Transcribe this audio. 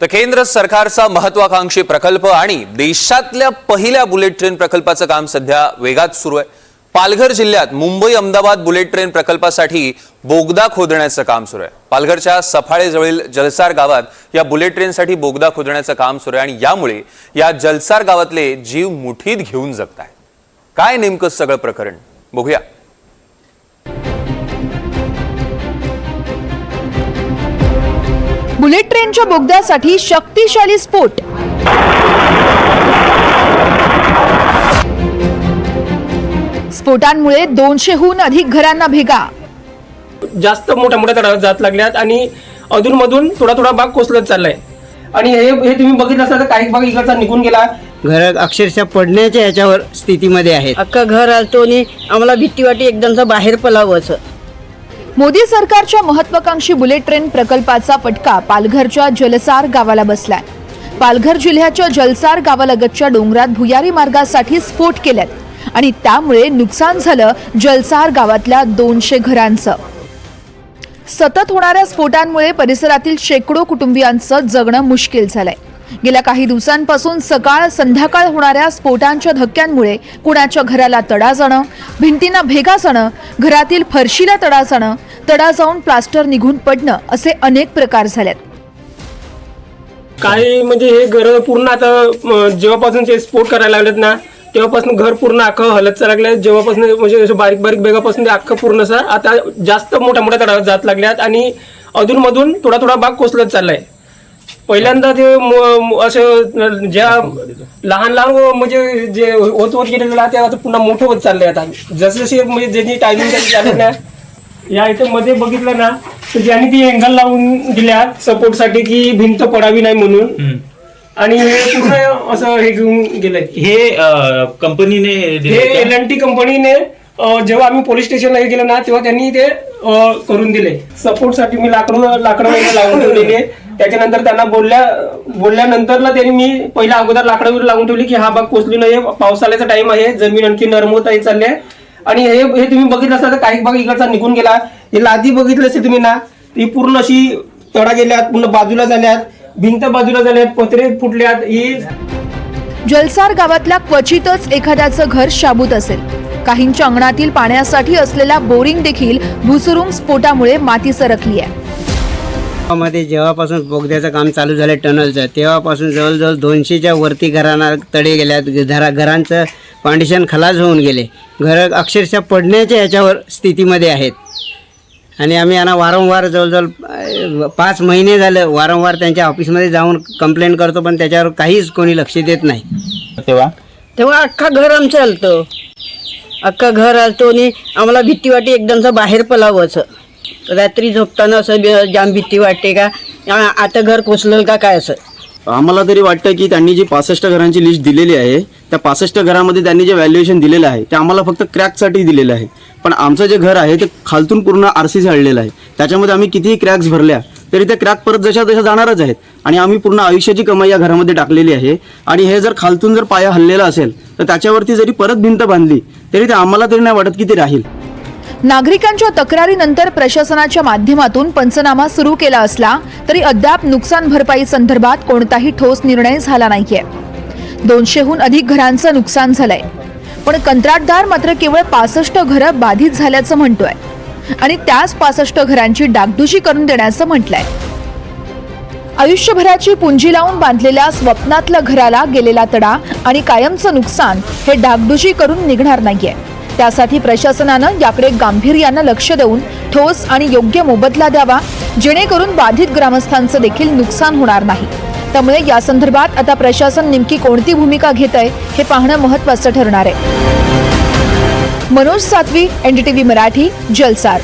तर केंद्र सरकारचा महत्वाकांक्षी प्रकल्प आणि देशातल्या पहिल्या बुलेट ट्रेन प्रकल्पाचं काम सध्या वेगात सुरू आहे. पालघर जिल्ह्यात मुंबई अहमदाबाद बुलेट ट्रेन प्रकल्पासाठी बोगदा खोदण्याचं काम सुरू आहे. पालघरच्या सफाळेजवळील जलसार गावात या बुलेट ट्रेनसाठी बोगदा खोदण्याचं काम सुरू आहे आणि यामुळे या जलसार गावातले जीव मुठीत घेऊन जगत आहे काय नेमकं सगळं प्रकरण? बघूया. बुलेट ट्रेनच्या बोगद्यासाठी शक्तिशाली स्फोट. स्फोटांमुळे दोनशेहून अधिक घरांना भेगा. जास्त मोठ्या मोठ्या तडाव्यात जात लागल्यात आणि अधूनमधून थोडा थोडा भाग कोसळत चाललाय. आणि हे हे तुम्ही बघितलं असता तर काही भाग इकडचा निघून गेला. घर अक्षरशः पडण्याच्या ह्याच्यावर स्थितीमध्ये आहेत. अख्खं घर आलतो आणि आम्हाला भीती वाटी एकदमचं बाहेर पलावं असं. मोदी सरकारच्या महत्वाकांक्षी बुलेट ट्रेन प्रकल्पाचा फटका पालघरच्या जलसार गावाला बसलाय. पालघर जिल्ह्याच्या जलसार गावालगतच्या डोंगरात भुयारी मार्गासाठी स्फोट केल्यात आणि त्यामुळे नुकसान झालं जलसार गावातल्या दोनशे घरांचं. सतत होणाऱ्या स्फोटांमुळे परिसरातील शेकडो कुटुंबियांचं जगणं मुश्किल झालंय. गेल्या काही दिवसांपासून सकाळ संध्याकाळ होणाऱ्या स्फोटांच्या धक्क्यांमुळे कुणाच्या घराला तडा जाणं भिंतींना भेगा जाणं घरातील फरशीला तडा जाणं तडा जाऊन प्लास्टर निघून पडणं असे अनेक प्रकार झालेत. काही म्हणजे हे घर पूर्ण आता जेव्हापासून ते स्पोर्ट करायला लागलेत ना तेव्हापासून घर पूर्ण अख्खं हलत लागलं जेव्हापासून म्हणजे बारीक बारीक बेगापासून ते अख्खं पूर्ण आता जास्त मोठ्या मोठ्या तडाव्यात जात लागल्यात आणि अधूनमधून थोडा थोडा भाग कोसळत चाललाय. पहिल्यांदा ते असं ज्या लहान लहान म्हणजे जे होत होत गेलेलं ते आता पुन्हा मोठं होत चाललंय आता. जसं जसे म्हणजे ज्यांनी टायमिंग झाले ना या इथे मध्ये बघितलं ना तर ज्यांनी ती अँगल लावून दिल्या सपोर्टसाठी की भिंत पडावी नाही म्हणून. आणि हे पूर्ण असं हे घेऊन गेलंय? हे अ, कंपनीने हे दिले? एल एन टी कंपनीने अं, जेव्हा आम्ही पोलीस स्टेशनला हे गेलो ना तेव्हा त्यांनी ते अं, करून दिले. सपोर्टसाठी मी लाकडं लाकडं वगैरे लावून ठेवलेली. त्याच्यानंतर त्यांना बोलल्या बोलल्यानंतरला त्यांनी मी पहिल्या अगोदर लाकडं वगैरे लावून ठेवली की हा भाग पोचली नाही पावसाळ्याचा टाइम आहे जमीन आणखी नरम होत आहे चालली आहे. आणि हे हे तुम्ही बघितलं असता तर काही भाग इकडचा निघून गेला. हे लादी बघितलं असेल तुम्ही ना ती पूर्ण अशी तडा गेल्यात पूर्ण बाजूला झाल्यात भिंत बाजूला झाल्यात पत्रे फुटल्यात ही जलसार गावातल्या क्वचितच एखाद्याचं घर शाबूत असेल. काहींच्या अंगणातील पाण्यासाठी असलेला बोरिंग देखील भुसुरुंग स्फोटामुळे माती सरकली आहे मध्ये जेव्हापासून बोगद्याचं काम चालू झालं टनलचं तेव्हापासून जवळजवळ दोनशेच्या वरती घरांना तडे गेल्यात. घरा घरांचं पांडिशन खलास होऊन गेले. घरं अक्षरशः पडण्याच्या ह्याच्यावर स्थितीमध्ये आहेत. आणि आम्ही यांना वारंवार जवळजवळ पाच महिने झालं वारंवार त्यांच्या ऑफिसमध्ये जाऊन कंप्लेंट करतो पण त्याच्यावर काहीच कोणी लक्ष देत नाही. तेव्हा? तेव्हा अख्खा घर आमचं आलतो. अख्खा घर आलतो आणि आम्हाला भीती वाटी एकदमचं बाहेर पलावं असं रात्री झोपताना असं जाम भीती वाटते का आता घर कोसलं का काय असं? आम्हाला तरी वाटतं की त्यांनी जी पासष्ट घरांची लिस्ट दिलेली आहे त्या पासष्ट घरामध्ये त्यांनी जे व्हॅल्युएशन दिलेलं आहे ते आम्हाला फक्त क्रॅकसाठी दिलेलं आहे. पण आमचं जे घर आहे ते खालतून पूर्ण आर सी झाडलेलं आहे. त्याच्यामध्ये आम्ही कितीही क्रॅक्स भरल्या तरी त्या क्रॅक परत जशा तशा जाणारच आहेत. आणि आम्ही पूर्ण आयुष्याची कमाई या घरामध्ये टाकलेली आहे. आणि हे जर खालतून जर पाया हल्लेला असेल तर त्याच्यावरती जरी परत भिंत बांधली तरी ते आम्हाला तरी नाही वाटत की ते राहील. नागरिकांच्या तक्रारीनंतर प्रशासनाच्या माध्यमातून पंचनामा सुरू केला असला तरी अद्याप नुकसान भरपाई संदर्भात कोणताही ठोस निर्णय झाला नाहीये. दोनशेहून अधिक घरांचं नुकसान झालंय. पण कंत्राटदार मात्र केवळ पासष्ट घरं बाधित झाल्याचं म्हणतोय आणि त्याच पासष्ट घरांची डागडुजी करून देण्याचं म्हटलंय. आयुष्यभराची पुंजी लावून बांधलेल्या स्वप्नातल्या घराला गेलेला तडा आणि कायमचं नुकसान हे डागडुजी करून निघणार नाहीये. त्यासाठी प्रशासनानं याकडे गांभीर्यानं लक्ष देऊन ठोस आणि योग्य मोबदला द्यावा जेणेकरून बाधित ग्रामस्थांचं देखील नुकसान होणार नाही. त्यामुळे या संदर्भात आता प्रशासन नेमकी कोणती भूमिका घेत आहे हे पाहणं महत्वाचं ठरणार आहे. मनोज सातवी एनडीटीव्ही मराठी जलसार.